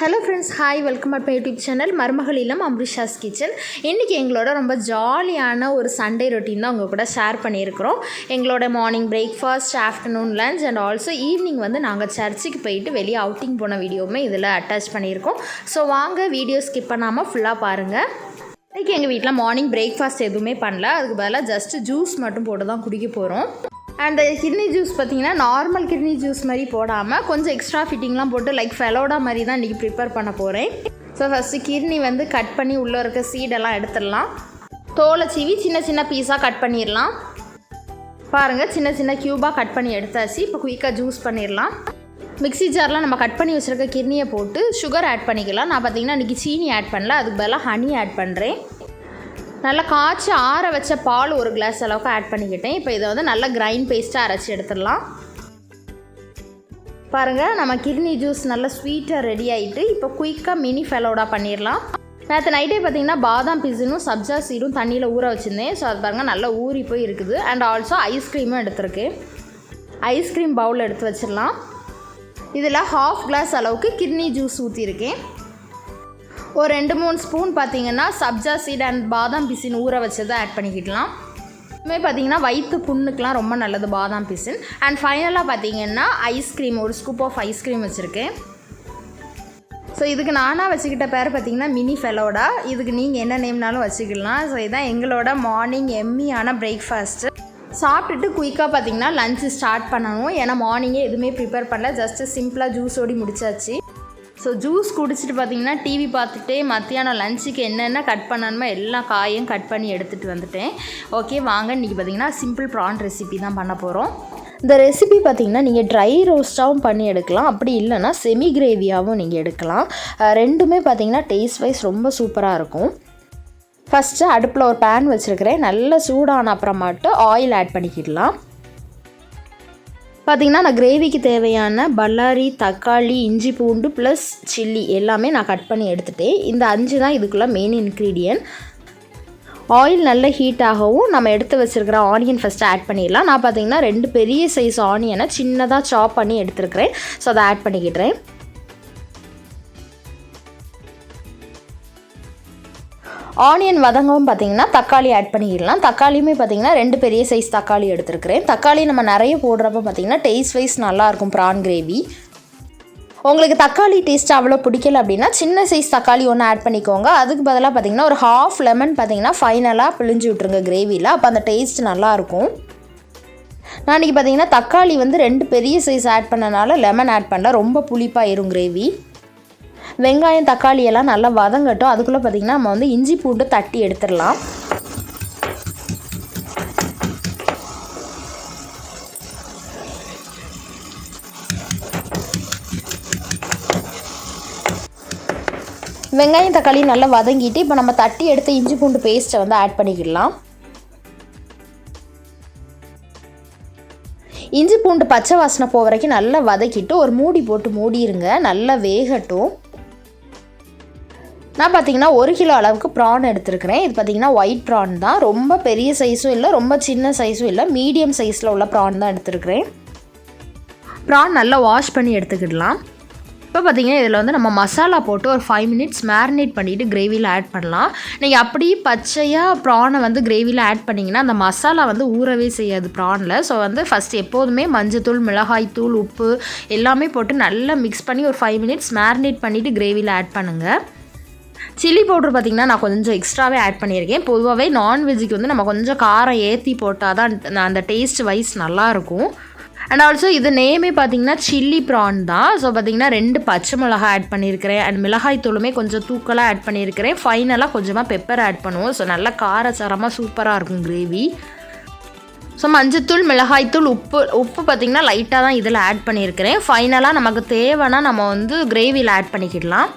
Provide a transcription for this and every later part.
Hello friends hi welcome at my YouTube channel மருமகள் இல்லம் அம்ரிஷாஸ் kitchen இன்றைக்கி எங்களோட ரொம்ப ஜாலியான ஒரு சண்டே ரொட்டீன் தான் உங்கள் கூட ஷேர் பண்ணியிருக்கிறோம். எங்களோட morning breakfast afternoon lunch and also evening வந்து நாங்கள் சர்ச்சுக்கு போயிட்டு வெளியே அவுட்டிங் போன வீடியோவுமே இதில் அட்டாச் பண்ணியிருக்கோம். ஸோ வாங்க வீடியோ ஸ்கிப் பண்ணாமல் ஃபுல்லாக பாருங்கள் இன்றைக்கி எங்கள் வீட்டில் மார்னிங் பிரேக்ஃபாஸ்ட் எதுவுமே பண்ணல. அதுக்கு பதிலாக ஜஸ்ட்டு ஜூஸ் மட்டும் போட்டு தான் குடிக்க போகிறோம் அண்ட் கிட்னி ஜூஸ் பார்த்தீங்கன்னா நார்மல் கிட்னி ஜூஸ் மாதிரி போடாமல் கொஞ்சம் எக்ஸ்ட்ரா ஃபிட்டிங்லாம் போட்டு லைக் ஃபெலோடா மாதிரி தான் இன்றைக்கி ப்ரிப்பேர் பண்ண போகிறேன் ஸோ ஃபஸ்ட்டு கிட்னி வந்து கட் பண்ணி உள்ளே இருக்க சீடெல்லாம் எடுத்துடலாம். தோலை சீவி சின்ன சின்ன பீஸாக கட் பண்ணிடலாம். பாருங்கள் சின்ன சின்ன க்யூபாக கட் பண்ணி எடுத்தாச்சு. இப்போ குயிக்காக ஜூஸ் பண்ணிடலாம். மிக்ஸி ஜாரில் நம்ம கட் பண்ணி வச்சுருக்க கிட்னியை போட்டு சுகர் ஆட் பண்ணிக்கலாம். நான் பார்த்தீங்கன்னா இன்றைக்கி சீனி ஆட் பண்ணல. அதுக்கு பதிலாக ஹனி ஆட் பண்ணுறேன் நல்லா காய்ச்சி ஆற வச்ச பால் ஒரு கிளாஸ் அளவுக்கு ஆட் பண்ணிக்கிட்டேன். இப்போ இதை வந்து நல்லா கிரைண்ட் பேஸ்ட்டாக அரைச்சி எடுத்துடலாம். பாருங்கள் நம்ம கிட்னி ஜூஸ் நல்லா ஸ்வீட்டாக ரெடி ஆகிட்டு இப்போ குயிக்காக மினி ஃபெலோடா பண்ணிடலாம். நேற்று நைட்டே பார்த்தீங்கன்னா பாதாம் பிசினும் சப்ஜா சீடும் தண்ணியில் ஊற வச்சுருந்தேன். ஸோ அது பாருங்கள் நல்லா ஊறி போய் இருக்குது. அண்ட் ஆல்சோ ஐஸ்கிரீமும் எடுத்திருக்கேன். ஐஸ்கிரீம் பவுல் எடுத்து வச்சிடலாம். இதில் ஹாஃப் கிளாஸ் அளவுக்கு கிட்னி ஜூஸ் ஊற்றிருக்கேன் ஒரு ரெண்டு மூணு ஸ்பூன் பார்த்தீங்கன்னா சப்ஜா சீட் அண்ட் பாதாம் பிசின் ஊற வச்சதை ஆட் பண்ணிக்கிடலாம். இதுமாதிரி பார்த்தீங்கன்னா வயிற்று புண்ணுக்கெலாம் ரொம்ப நல்லது பாதாம் பிசின். அண்ட் ஃபைனலாக பார்த்தீங்கன்னா ஐஸ்கிரீம் ஒரு ஸ்கூப் ஆஃப் ஐஸ்கிரீம் வச்சுருக்கேன். ஸோ இதுக்கு நானாக வச்சுக்கிட்ட பேர் பார்த்தீங்கன்னா மினி ஃபெலோடா. இதுக்கு நீங்கள் என்ன நேம்னாலும் வச்சுக்கலாம். ஸோ இதுதான் எங்களோட மார்னிங் எம்மியான பிரேக்ஃபாஸ்ட்டு சாப்பிட்டுட்டு குயிக்காக பார்த்தீங்கன்னா லஞ்சு ஸ்டார்ட் பண்ணணும். ஏன்னா மார்னிங்கே எதுவுமே ப்ரிப்பேர் பண்ணல. ஜஸ்ட்டு சிம்பிளாக ஜூஸ் ஓடி முடிச்சாச்சு. ஸோ ஜூஸ் குடிச்சிட்டு பார்த்தீங்கன்னா டிவி பார்த்துட்டே மத்தியானம் லஞ்சுக்கு என்னென்ன கட் பண்ணணுமோ எல்லா காயும் கட் பண்ணி எடுத்துகிட்டு வந்துட்டேன். ஓகே வாங்க இன்றைக்கி பார்த்தீங்கன்னா சிம்பிள் ப்ரான் ரெசிபி தான் பண்ண போகிறோம் இந்த ரெசிபி பார்த்திங்கன்னா நீங்கள் ட்ரை ரோஸ்ட்டாகவும் பண்ணி எடுக்கலாம். அப்படி இல்லைன்னா செமி கிரேவியாகவும் நீங்கள் எடுக்கலாம். ரெண்டுமே பார்த்தீங்கன்னா டேஸ்ட் வைஸ் ரொம்ப சூப்பராக இருக்கும். ஃபஸ்ட்டு அடுப்பில் ஒரு பேன் வச்சுருக்கிறேன். நல்லா சூடான அப்புறமாட்டு ஆயில் ஆட் பண்ணிக்கிடலாம். பார்த்திங்கன்னா நான் கிரேவிக்கு தேவையான பல்லாரி தக்காளி இஞ்சி பூண்டு ப்ளஸ் சில்லி எல்லாமே நான் கட் பண்ணி எடுத்துகிட்டேன் இந்த அஞ்சு தான் இதுக்குள்ளே மெயின் இன்க்ரீடியன்ட் ஆயில் நல்ல ஹீட் ஆகவும் நம்ம எடுத்து வச்சுருக்கிற ஆனியன் ஃபஸ்ட்டு ஆட் பண்ணிடலாம். நான் பார்த்தீங்கன்னா ரெண்டு பெரிய சைஸ் ஆனியனை சின்னதாக சாப் பண்ணி எடுத்துருக்கிறேன். ஸோ அதை ஆட் பண்ணிக்கிட்டுறேன் ஆனியன் வதங்கவும் பார்த்தீங்கன்னா தக்காளி ஆட் பண்ணிக்கிடலாம் தக்காளியுமே பார்த்தீங்கன்னா ரெண்டு பெரிய சைஸ் தக்காளி எடுத்துருக்கிறேன். தக்காளி நம்ம நிறைய போடுறப்ப பார்த்தீங்கன்னா டேஸ்ட் வைஸ் நல்லாயிருக்கும் ப்ரான் கிரேவி உங்களுக்கு தக்காளி டேஸ்ட் அவ்வளோ பிடிக்கல அப்படின்னா சின்ன சைஸ் தக்காளி ஒன்று ஆட் பண்ணிக்கோங்க. அதுக்கு பதிலாக பார்த்தீங்கன்னா ஒரு ஹாஃப் லெமன் பார்த்தீங்கன்னா ஃபைனலாக பிழிஞ்சு விட்ருங்க கிரேவியில் அப்போ அந்த டேஸ்ட் நல்லாயிருக்கும். நான் இன்றைக்கி பார்த்தீங்கன்னா தக்காளி வந்து ரெண்டு பெரிய சைஸ் ஆட் பண்ணனால லெமன் ஆட் பண்ணல. ரொம்ப புளிப்பாகிடும் கிரேவி வெங்காயம் தக்காளி எல்லாம் நல்லா வதங்கட்டும். அதுக்குள்ளே பார்த்திங்கன்னா நம்ம வந்து இஞ்சி பூண்டு தட்டி எடுத்துடலாம். வெங்காயம் தக்காளி நல்லா வதங்கிட்டு இப்போ நம்ம தட்டி எடுத்த இஞ்சி பூண்டு பேஸ்ட்டை வந்து ஆட் பண்ணிக்கிடலாம். இஞ்சி பூண்டு பச்சை வாசனை போக வரைக்கும் நல்லா வதக்கிட்டு ஒரு மூடி போட்டு மூடிடுங்க நல்லா வேகட்டும். நான் பார்த்தீங்கன்னா ஒரு கிலோ அளவுக்கு ப்ரான் எடுத்துருக்கிறேன். இது பார்த்தீங்கன்னா ஒயிட் ப்ரான் தான். ரொம்ப பெரிய சைஸும் இல்லை ரொம்ப சின்ன சைஸும் இல்லை மீடியம் சைஸில் உள்ள ப்ரான் தான் எடுத்துருக்கிறேன். ப்ரான் நல்லா வாஷ் பண்ணி எடுத்துக்கிடலாம். இப்போ பார்த்தீங்கன்னா இதில் வந்து நம்ம மசாலா போட்டு ஒரு ஃபைவ் மினிட்ஸ் மேரினேட் பண்ணிவிட்டு கிரேவியில் ஆட் பண்ணலாம். நீங்கள் அப்படியே பச்சையாக ப்ரானை வந்து கிரேவியில் ஆட் பண்ணிங்கன்னா அந்த மசாலா வந்து ஊறவே செய்யாது ப்ரானில் ஸோ வந்து ஃபஸ்ட் எப்போதுமே மஞ்சத்தூள் மிளகாய் தூள் உப்பு எல்லாமே போட்டு நல்லா மிக்ஸ் பண்ணி ஒரு ஃபைவ் மினிட்ஸ் மேரினேட் பண்ணிவிட்டு கிரேவியில் ஆட் பண்ணுங்கள் சில்லி பவுடர் பார்த்திங்கன்னா நான் கொஞ்சம் எக்ஸ்ட்ராவே ஆட் பண்ணியிருக்கேன். பொதுவாகவே நான்வெஜ்ஜுக்கு வந்து நம்ம கொஞ்சம் காரம் ஏற்றி போட்டால் தான் அந்த டேஸ்ட் வைஸ் நல்லாயிருக்கும். அண்ட் ஆல்சோ இது நேமே பார்த்தீங்கன்னா சில்லி ப்ரான் தான். ஸோ பார்த்தீங்கன்னா ரெண்டு பச்சை மிளகாய் ஆட் பண்ணியிருக்கிறேன். அண்ட் மிளகாய் தூளுமே கொஞ்சம் தூக்கலாக ஆட் பண்ணியிருக்கிறேன். ஃபைனலாக கொஞ்சமாக பெப்பர் ஆட் பண்ணுவோம். ஸோ நல்லா காரசாரமாக சூப்பராக இருக்கும் கிரேவி ஸோ மஞ்சத்தூள் மிளகாய்த்தூள் உப்பு உப்பு பார்த்திங்கன்னா லைட்டாக தான் இதில் ஆட் பண்ணியிருக்கிறேன். ஃபைனலாக நமக்கு தேவைன்னா நம்ம வந்து கிரேவியில் ஆட் பண்ணிக்கிடலாம்.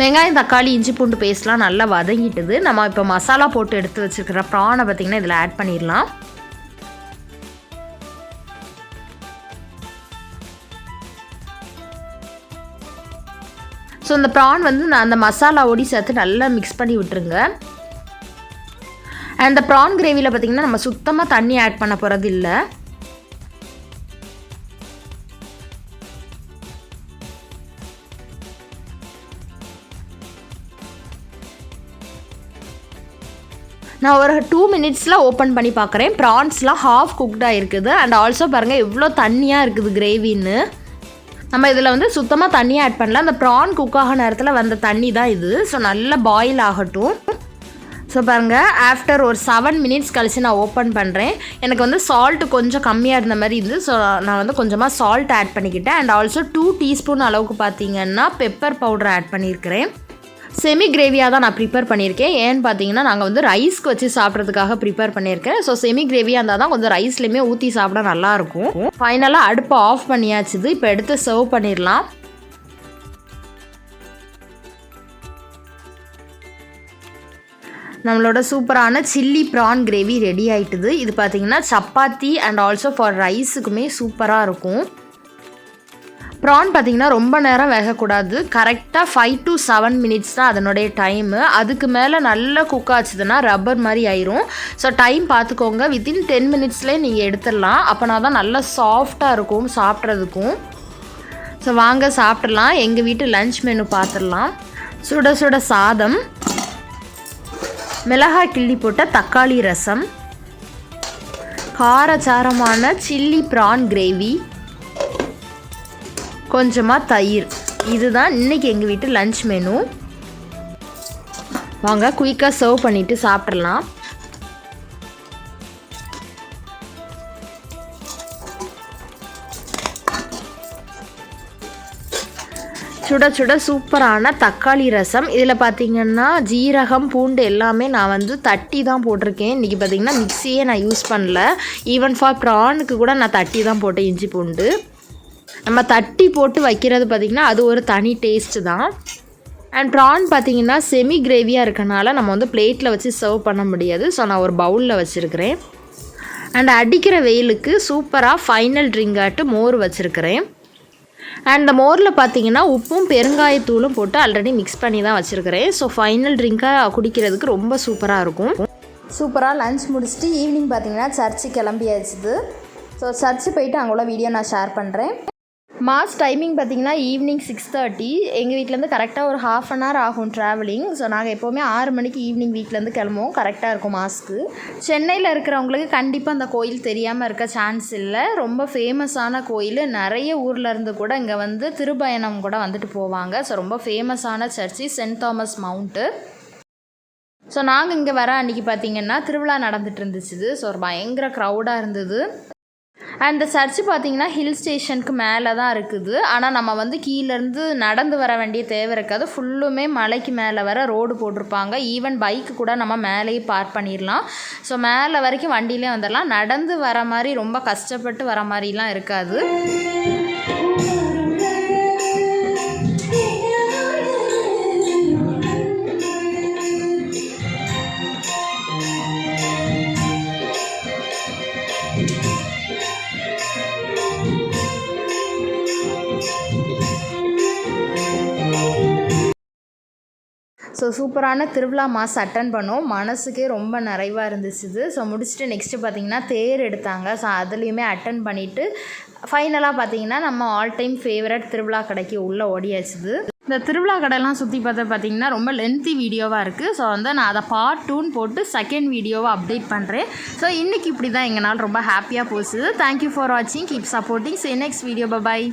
வெங்காயம் தக்காளி இஞ்சி பூண்டு பேஸ்ட்லாம் நல்லா வதங்கிட்டுது. நம்ம இப்போ மசாலா போட்டு எடுத்து வச்சுருக்கிற ப்ரானை பார்த்திங்கன்னா இதில் ஆட் பண்ணிடலாம். ஸோ இந்த ப்ரான் வந்து நான் அந்த மசாலாவோடி சேர்த்து நல்லா மிக்ஸ் பண்ணி விட்டுருங்க. அந்த ப்ரான் கிரேவியில் பார்த்திங்கன்னா நம்ம சுத்தமாக தண்ணி ஆட் பண்ண போகிறது இல்லை. நான் ஒரு டூ மினிட்ஸில் ஓப்பன் பண்ணி பார்க்குறேன் ப்ரான்ஸ்லாம் ஹாஃப் குக்டாக இருக்குது. அண்ட் ஆல்சோ பாருங்கள் எவ்வளோ தண்ணியாக இருக்குது கிரேவின்னு நம்ம இதில் வந்து சுத்தமாக தண்ணியாக ஆட் பண்ணல. அந்த ப்ரான் குக் ஆக நேரத்தில் வந்த தண்ணி தான் இது. ஸோ நல்லா பாயில் ஆகட்டும். ஸோ பாருங்கள் ஆஃப்டர் ஒரு செவன் மினிட்ஸ் கழித்து நான் ஓப்பன் பண்ணுறேன் எனக்கு வந்து சால்ட் கொஞ்சம் கம்மியாக இருந்த மாதிரி இருந்து ஸோ நான் வந்து கொஞ்சமாக சால்ட் ஆட் பண்ணிக்கிட்டேன். அண்ட் ஆல்சோ டூ டீஸ்பூன் அளவுக்கு பார்த்தீங்கன்னா பெப்பர் பவுடர் ஆட் பண்ணியிருக்கிறேன். செமி கிரேவியாக தான் நான் ப்ரிப்பேர் பண்ணியிருக்கேன். ஏன்னு பார்த்தீங்கன்னா நாங்கள் வந்து ரைஸ்க்கு வச்சு சாப்பிட்றதுக்காக ப்ரிப்பேர் பண்ணியிருக்கேன். ஸோ செமி கிரேவியாக இருந்தால் தான் கொஞ்சம் ரைஸ்லேயுமே ஊற்றி சாப்பிட நல்லாயிருக்கும் ஃபைனலாக அடுப்பை ஆஃப் பண்ணியாச்சுது இப்போ எடுத்து சர்வ் பண்ணிடலாம். நம்மளோட சூப்பரான சில்லி ப்ரான் கிரேவி ரெடி ஆகிட்டுது இது பார்த்தீங்கன்னா சப்பாத்தி அண்ட் ஆல்சோ ஃபார் ரைஸுக்குமே சூப்பராக இருக்கும். ப்ரான் பார்த்தீங்கன்னா ரொம்ப நேரம் வேகக்கூடாது. கரெக்டாக ஃபைவ் டு செவன் மினிட்ஸ் தான் அதனுடைய டைமு அதுக்கு மேலே நல்லா குக் ஆச்சுதுன்னா ரப்பர் மாதிரி ஆயிரும். ஸோ டைம் பார்த்துக்கோங்க. வித்தின் டென் மினிட்ஸ்லேயே நீங்கள் எடுத்துடலாம். அப்போனா தான் நல்லா சாஃப்டாக இருக்கும் சாப்பிட்றதுக்கும். ஸோ வாங்க சாப்பிட்றலாம் எங்கள் வீட்டு லஞ்ச் மெனு பார்த்துடலாம். சுட சுட சாதம். மிளகாய் கிள்ளி போட்ட தக்காளி ரசம். காரச்சாரமான சில்லி ப்ரான் கிரேவி கொஞ்சமாக தயிர். இதுதான் இன்றைக்கி எங்கள் வீட்டு லன்ச் மெனு வாங்க குயிக்காக சர்வ் பண்ணிவிட்டு சாப்பிட்றலாம் சுட சுட சூப்பரான தக்காளி ரசம். இதில் பார்த்தீங்கன்னா ஜீரகம் பூண்டு எல்லாமே நான் வந்து தட்டி தான் போட்டிருக்கேன். இன்றைக்கி பார்த்தீங்கன்னா மிக்சியே நான் யூஸ் பண்ணல. ஈவன் ஃபார் ப்ரானுக்கு கூட நான் தட்டி தான் போட்டேன் இஞ்சி பூண்டு. நம்ம தட்டி போட்டு வைக்கிறது பார்த்திங்கன்னா அது ஒரு தனி டேஸ்ட்டு தான். அண்ட் ப்ரான் பார்த்தீங்கன்னா செமி கிரேவியாக இருக்கனால நம்ம வந்து பிளேட்டில் வச்சு சர்வ் பண்ண முடியாது. ஸோ நான் ஒரு பவுலில் வச்சுருக்கிறேன். அண்ட் அடிக்கிற வெயிலுக்கு சூப்பராக ஃபைனல் ட்ரிங்காட்டு மோர் வச்சுருக்கிறேன். அண்ட் இந்த மோரில் பார்த்தீங்கன்னா உப்பும் பெருங்காயத்தூளும் போட்டு ஆல்ரெடி மிக்ஸ் பண்ணி தான் வச்சுருக்கிறேன். ஸோ ஃபைனல் ட்ரிங்காக குடிக்கிறதுக்கு ரொம்ப சூப்பராக இருக்கும். சூப்பராக லன்ச் முடிச்சுட்டு ஈவினிங் பார்த்தீங்கன்னா சர்ச்சு கிளம்பியாச்சுது ஸோ சர்ச்சு போயிட்டு அங்கே உள்ள வீடியோ நான் ஷேர் பண்ணுறேன் மாஸ் டைமிங் பார்த்திங்கன்னா ஈவினிங் சிக்ஸ் தேர்ட்டி எங்கள் வீட்டிலேருந்து கரெக்டாக ஒரு ஹாஃப் அன் ஹவர் ஆகும் ட்ராவலிங் ஸோ நாங்கள் எப்போவுமே ஆறு மணிக்கு ஈவினிங் வீட்டிலேருந்து கிளம்புவோம். கரெக்டாக இருக்கும் மாஸ்க்கு சென்னையில் இருக்கிறவங்களுக்கு கண்டிப்பாக அந்த கோயில் தெரியாமல் இருக்க சான்ஸ் இல்லை. ரொம்ப ஃபேமஸான கோயில். நிறைய ஊரில் இருந்து கூட இங்கே வந்து திருப்பயணம் கூட வந்துட்டு போவாங்க. ஸோ ரொம்ப ஃபேமஸான church Saint Thomas Mount so நாங்கள் இங்கே வர அன்றைக்கி பார்த்தீங்கன்னா திருவிழா நடந்துகிட்டு இருந்துச்சு. ஸோ ஒரு பயங்கர க்ரௌடாக இருந்தது. அண்ட் சர்ச் சர்ச்சு பார்த்தீங்கன்னா ஹில் ஸ்டேஷனுக்கு மேலே தான் இருக்குது. ஆனால் நம்ம வந்து கீழேருந்து நடந்து வர வேண்டிய தேவை இருக்காது. ஃபுல்லுமே மலைக்கு மேலே வர ரோடு போட்டிருப்பாங்க. ஈவன் பைக்கு கூட நம்ம மேலேயே பார்க் பண்ணிடலாம். ஸோ மேலே வரைக்கும் வண்டியிலே வந்துடலாம். நடந்து வர மாதிரி ரொம்ப கஷ்டப்பட்டு வர மாதிரிலாம் இருக்காது. ஸோ சூப்பரான திருவிழா மாஸ் அட்டன் பண்ணோம். மனசுக்கே ரொம்ப நிறைவாக இருந்துச்சு ஸோ முடிச்சுட்டு நெக்ஸ்ட்டு பார்த்தீங்கன்னா தேர் எடுத்தாங்க. ஸோ அதுலேயுமே அட்டன் பண்ணிவிட்டு ஃபைனலாக பார்த்தீங்கன்னா நம்ம ஆல் டைம் ஃபேவரட் திருவிழா கடைக்கு உள்ளே ஓடியாச்சுது. இந்த திருவிழா கடைலாம் சுற்றி பார்த்தா பார்த்தீங்கன்னா ரொம்ப லென்த்தி வீடியோவாக இருக்குது ஸோ வந்து நான் அதை பார்ட் டூன்னு போட்டு செகண்ட் வீடியோவை அப்டேட் பண்ணுறேன் ஸோ இன்றைக்கி இப்படி தான் எங்களால் ரொம்ப ஹாப்பியாக போச்சுது. தேங்க்யூ ஃபார் வாட்சிங் keep supporting see next video bye bye